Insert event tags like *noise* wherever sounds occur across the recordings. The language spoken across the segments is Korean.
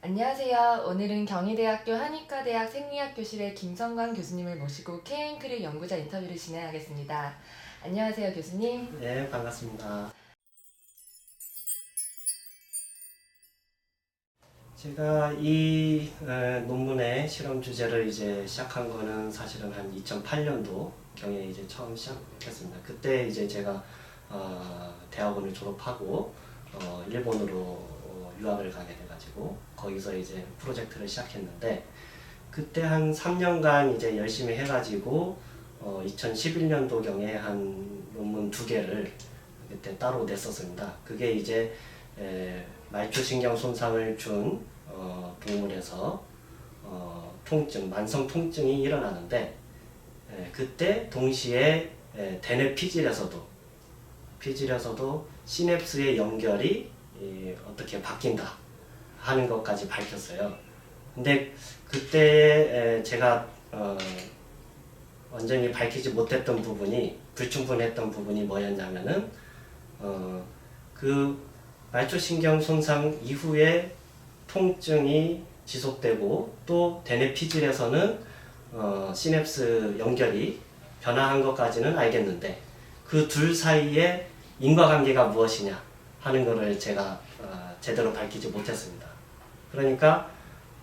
안녕하세요. 오늘은 경희대학교 한의과대학 생리학 교실의 김성광 교수님을 모시고 케인크릭 연구자 인터뷰를 진행하겠습니다. 안녕하세요, 교수님. 네, 반갑습니다. 제가 이 에, 논문의 실험 주제를 이제 시작한 거는 사실은 한 2008년도 경에 이제 처음 시작했습니다. 그때 이제 제가 어, 대학원을 졸업하고 어, 일본으로 어, 유학을 가게 돼가지고 거기서 이제 프로젝트를 시작했는데 그때 한 3년간 이제 열심히 해가지고 어, 2011년도 경에 한 논문 두 개를 그때 따로 냈었습니다. 그게 이제 에, 말초신경 손상을 준 어, 동물에서 어, 통증, 만성 통증이 일어나는데 에, 그때 동시에 에, 대뇌 피질에서도 피질에서도 시냅스의 연결이 이, 어떻게 바뀐다 하는 것까지 밝혔어요. 근데 그때 에, 제가 어, 완전히 밝히지 못했던 부분이 불충분했던 부분이 뭐였냐면은 어, 그 말초신경 손상 이후에 통증이 지속되고 또 대뇌 피질에서는 어, 시냅스 연결이 변화한 것까지는 알겠는데 그 둘 사이에 인과관계가 무엇이냐 하는 것을 제가 어, 제대로 밝히지 못했습니다. 그러니까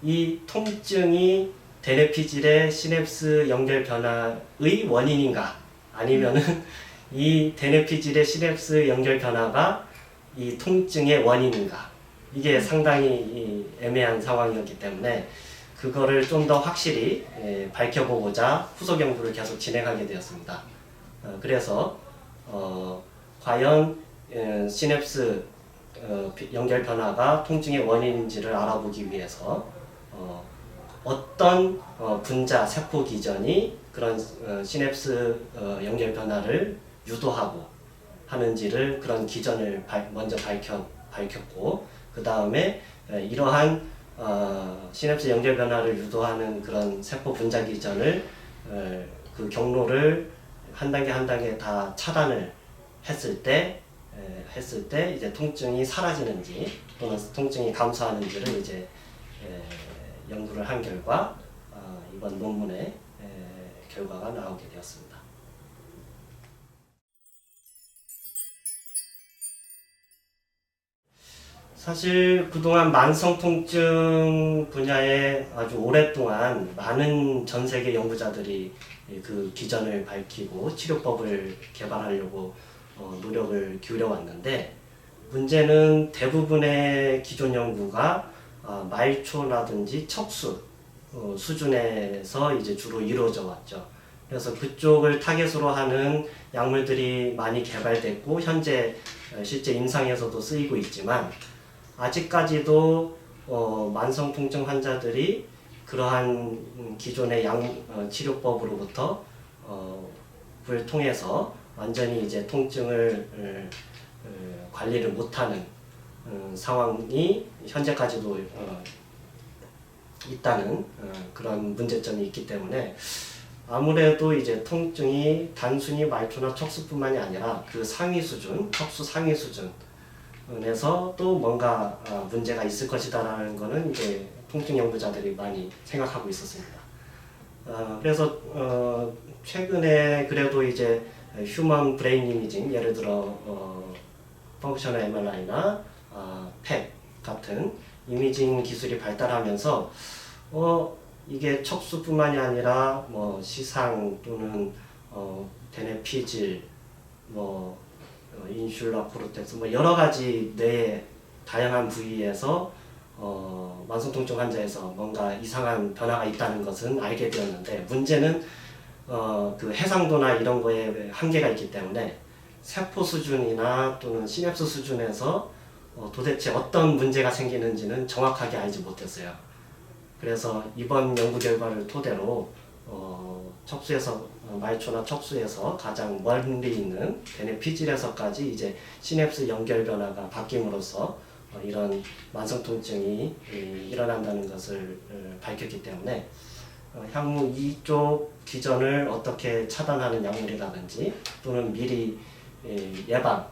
이 통증이 대뇌 피질의 시냅스 연결 변화의 원인인가? 아니면은 *laughs* 이 대뇌 피질의 시냅스 연결 변화가 이 통증의 원인인가? 이게 상당히 이 애매한 상황이었기 때문에 그거를 좀 더 확실히 예, 밝혀보고자 후속 연구를 계속 진행하게 되었습니다. 어, 그래서 어, 과연 예, 시냅스 어, 비- 연결 변화가 통증의 원인인지를 알아보기 위해서 어, 어떤 어, 분자 세포 기전이 그런 어, 시냅스 어, 연결 변화를 유도하고 하는지를 그런 기전을 발- 먼저 밝혀 밝혔고 그 다음에 이러한 어, 시냅스 연결 변화를 유도하는 그런 세포 분자 기전을 어, 그 경로를 한 단계 한 단계 다 차단을 했을 때 에, 했을 때 이제 통증이 사라지는지 또는 통증이 감소하는지를 이제 에, 연구를 한 결과 어, 이번 논문의 에, 결과가 나오게 되었습니다. 사실 그동안 만성 통증 분야에 아주 오랫동안 많은 전 세계 연구자들이 그 기전을 밝히고 치료법을 개발하려고 어, 노력을 기울여 왔는데 문제는 대부분의 기존 연구가 아, 말초라든지 척수 어, 수준에서 이제 주로 이루어져 왔죠. 그래서 그쪽을 타겟으로 하는 약물들이 많이 개발됐고 현재 어, 실제 임상에서도 쓰이고 있지만 아직까지도 어, 만성 통증 환자들이 그러한 음, 기존의 약 어, 치료법으로부터 어, 을 통해서 완전히 이제 통증을 관리를 못하는 어, 상황이 현재까지도 어, 있다는 어, 그런 문제점이 있기 때문에 아무래도 이제 통증이 단순히 말초나 척수뿐만이 아니라 그 상위 수준, 척수 상위 수준 에서 또 뭔가 어, 문제가 있을 것이다라는 거는 이제 통증 연구자들이 많이 생각하고 있었습니다. 어, 그래서 어, 최근에 그래도 이제 휴먼 브레인 이미징 예를 들어 어, 펑크셔널 MRI나 어, 팩 같은 이미징 기술이 발달하면서 어, 이게 척수뿐만이 아니라 뭐 시상 또는 어, 대뇌 피질 뭐 어, 인슐라 코르텍스 뭐 여러 가지 뇌의 다양한 부위에서 어, 만성통증 환자에서 뭔가 이상한 변화가 있다는 것은 알게 되었는데 문제는 어, 그 해상도나 이런 거에 한계가 있기 때문에 세포 수준이나 또는 시냅스 수준에서 어, 도대체 어떤 문제가 생기는지는 정확하게 알지 못했어요. 그래서 이번 연구 결과를 토대로 어, 척수에서 어, 말초나 척수에서 가장 멀리 있는 대뇌 피질에서까지 이제 시냅스 연결 변화가 바뀜으로써 어, 이런 만성 통증이 이, 일어난다는 것을 어, 밝혔기 때문에 어, 향후 이쪽 기전을 어떻게 차단하는 약물이라든지 또는 미리 예, 예방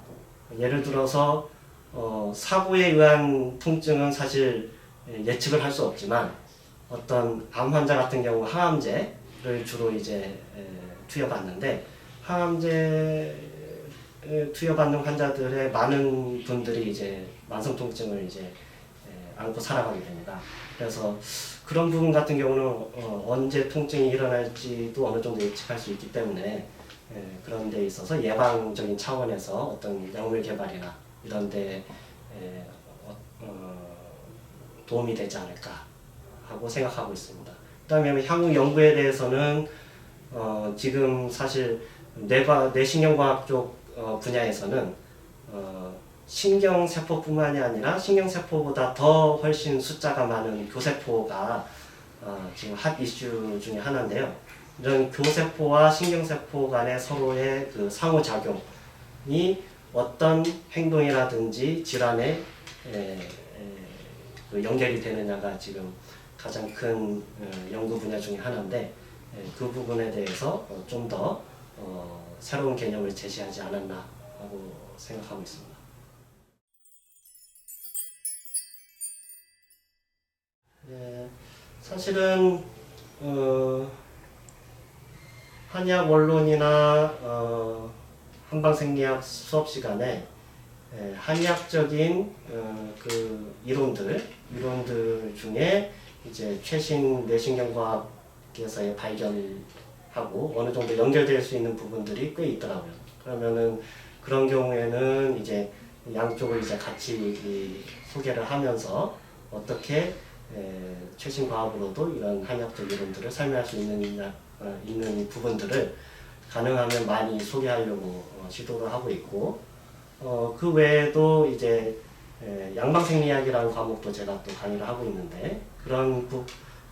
예를 들어서 어, 사고에 의한 통증은 사실 예, 예측을 할 수 없지만 어떤 암 환자 같은 경우 항암제를 주로 이제 에, 투여받는데 항암제 투여받는 환자들의 많은 분들이 이제 만성 통증을 이제 에, 안고 살아가게 됩니다. 그래서 그런 부분 같은 경우는 어, 언제 통증이 일어날지도 어느 정도 예측할 수 있기 때문에 예, 그런 데 있어서 예방적인 차원에서 어떤 약물 개발이나 이런 데 에, 어, 어, 도움이 되지 않을까 하고 생각하고 있습니다. 그 다음에 향후 연구에 대해서는 어, 지금 사실 뇌과 뇌신경과학 쪽 어, 분야에서는 어, 신경세포뿐만이 아니라 신경세포보다 더 훨씬 숫자가 많은 교세포가 어, 지금 핫 이슈 중에 하나인데요. 이런 교세포와 신경세포 간의 서로의 그 상호작용이 어떤 행동이라든지 질환에 에, 에, 그 연결이 되느냐가 지금 가장 큰 어, 연구 분야 중에 하나인데 에, 그 부분에 대해서 어, 좀더 어, 새로운 개념을 제시하지 않았나 하고 생각하고 있습니다. 네, 사실은 어, 한의학 원론이나 어, 한방생리학 수업 시간에 예, 한의학적인 어, 그 이론들 이론들 중에 이제 최신 뇌신경과학에서의 발견하고 어느 정도 연결될 수 있는 부분들이 꽤 있더라고요. 그러면은 그런 경우에는 이제 양쪽을 이제 같이 이 소개를 하면서 어떻게 에, 최신 과학으로도 이런 한의학적 이론들을 설명할 수 있느냐 어, 있는 부분들을 가능하면 많이 소개하려고 어, 시도를 하고 있고 어, 그 외에도 이제 에, 양방생리학이라는 과목도 제가 또 강의를 하고 있는데 그런 부,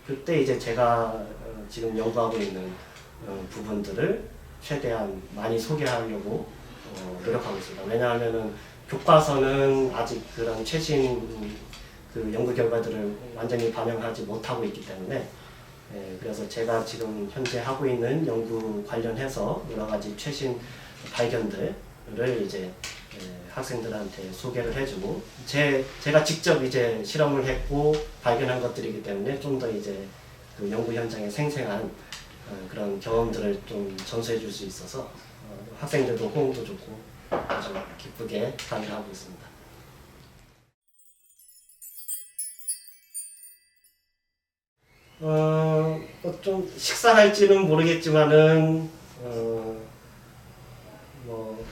그때 이제 제가 어, 지금 연구하고 있는 어, 부분들을 최대한 많이 소개하려고 어, 노력하고 있습니다. 왜냐하면은 교과서는 아직 그런 최신 그 연구 결과들을 완전히 반영하지 못하고 있기 때문에 예, 그래서 제가 지금 현재 하고 있는 연구 관련해서 여러 가지 최신 발견들을 이제 예, 학생들한테 소개를 해주고 제 제가 직접 이제 실험을 했고 발견한 것들이기 때문에 좀 더 이제 그 연구 현장에 생생한 어, 그런 경험들을 좀 전수해 줄 수 있어서 어, 학생들도 호응도 좋고 아주 기쁘게 강의를 하고 있습니다. 어, 뭐좀 식사할지는 모르겠지만은 어, 뭐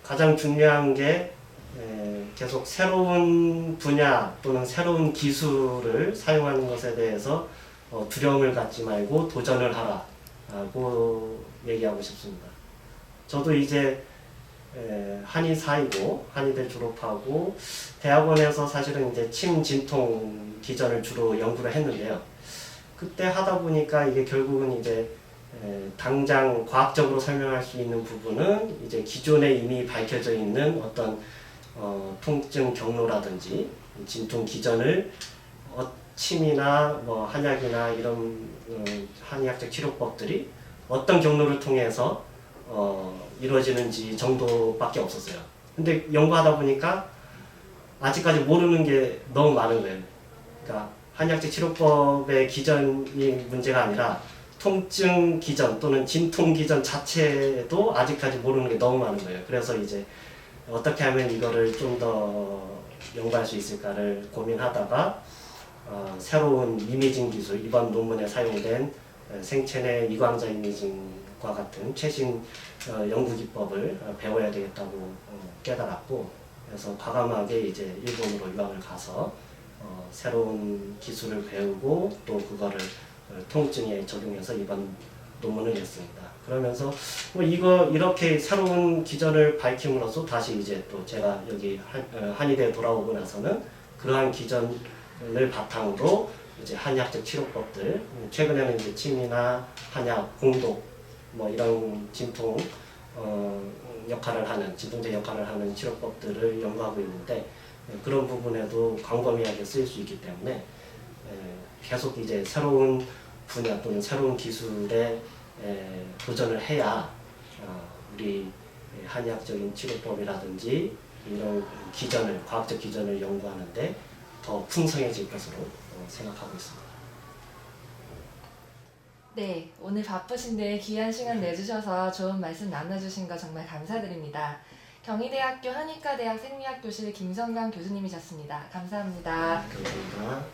가장 중요한 게 에, 계속 새로운 분야 또는 새로운 기술을 사용하는 것에 대해서 어, 두려움을 갖지 말고 도전을 하라고 얘기하고 싶습니다. 저도 이제 에, 한의사이고 한의대 졸업하고 대학원에서 사실은 이제 침 진통 기전을 주로 연구를 했는데요. 그때 하다 보니까 이게 결국은 이제 에, 당장 과학적으로 설명할 수 있는 부분은 이제 기존에 이미 밝혀져 있는 어떤 어, 통증 경로라든지 진통 기전을 어, 침이나 뭐 한약이나 이런 음, 한의학적 치료법들이 어떤 경로를 통해서 어, 이루어지는지 정도밖에 없었어요. 근데 연구하다 보니까 아직까지 모르는 게 너무 많은 거예요. 그러니까 한약적 치료법의 기전이 문제가 아니라 통증 기전 또는 진통 기전 자체도 아직까지 모르는 게 너무 많은 거예요. 그래서 이제 어떻게 하면 이거를 좀 더 연구할 수 있을까를 고민하다가 어, 새로운 이미징 기술 이번 논문에 사용된 어, 생체내 이광자 이미징과 같은 최신 어, 연구 기법을 어, 배워야 되겠다고 어, 깨달았고 그래서 과감하게 이제 일본으로 유학을 가서 어, 새로운 기술을 배우고 또 그거를 어, 통증에 적용해서 이번 논문을 냈습니다. 그러면서 뭐 이거 이렇게 새로운 기전을 밝힘으로써 다시 이제 또 제가 여기 한, 어, 한의대에 돌아오고 나서는 그러한 기전을 바탕으로 이제 한의학적 치료법들 최근에는 이제 침이나 한약, 공독 뭐 이런 진통 어, 역할을 하는 진통제 역할을 하는 치료법들을 연구하고 있는데 예, 그런 부분에도 광범위하게 쓰일 수 있기 때문에 예, 계속 이제 새로운 분야 또는 새로운 기술에 에, 도전을 해야 어, 우리 한의학적인 치료법이라든지 이런 기전을 과학적 기전을 연구하는데 더 풍성해질 것으로 어, 생각하고 있습니다. 네, 오늘 바쁘신데 귀한 시간 내주셔서 좋은 말씀 나눠주신 거 정말 감사드립니다. 경희대학교 한의과대학 생리학 교실 김성강 교수님이셨습니다. 감사합니다. 감사합니다.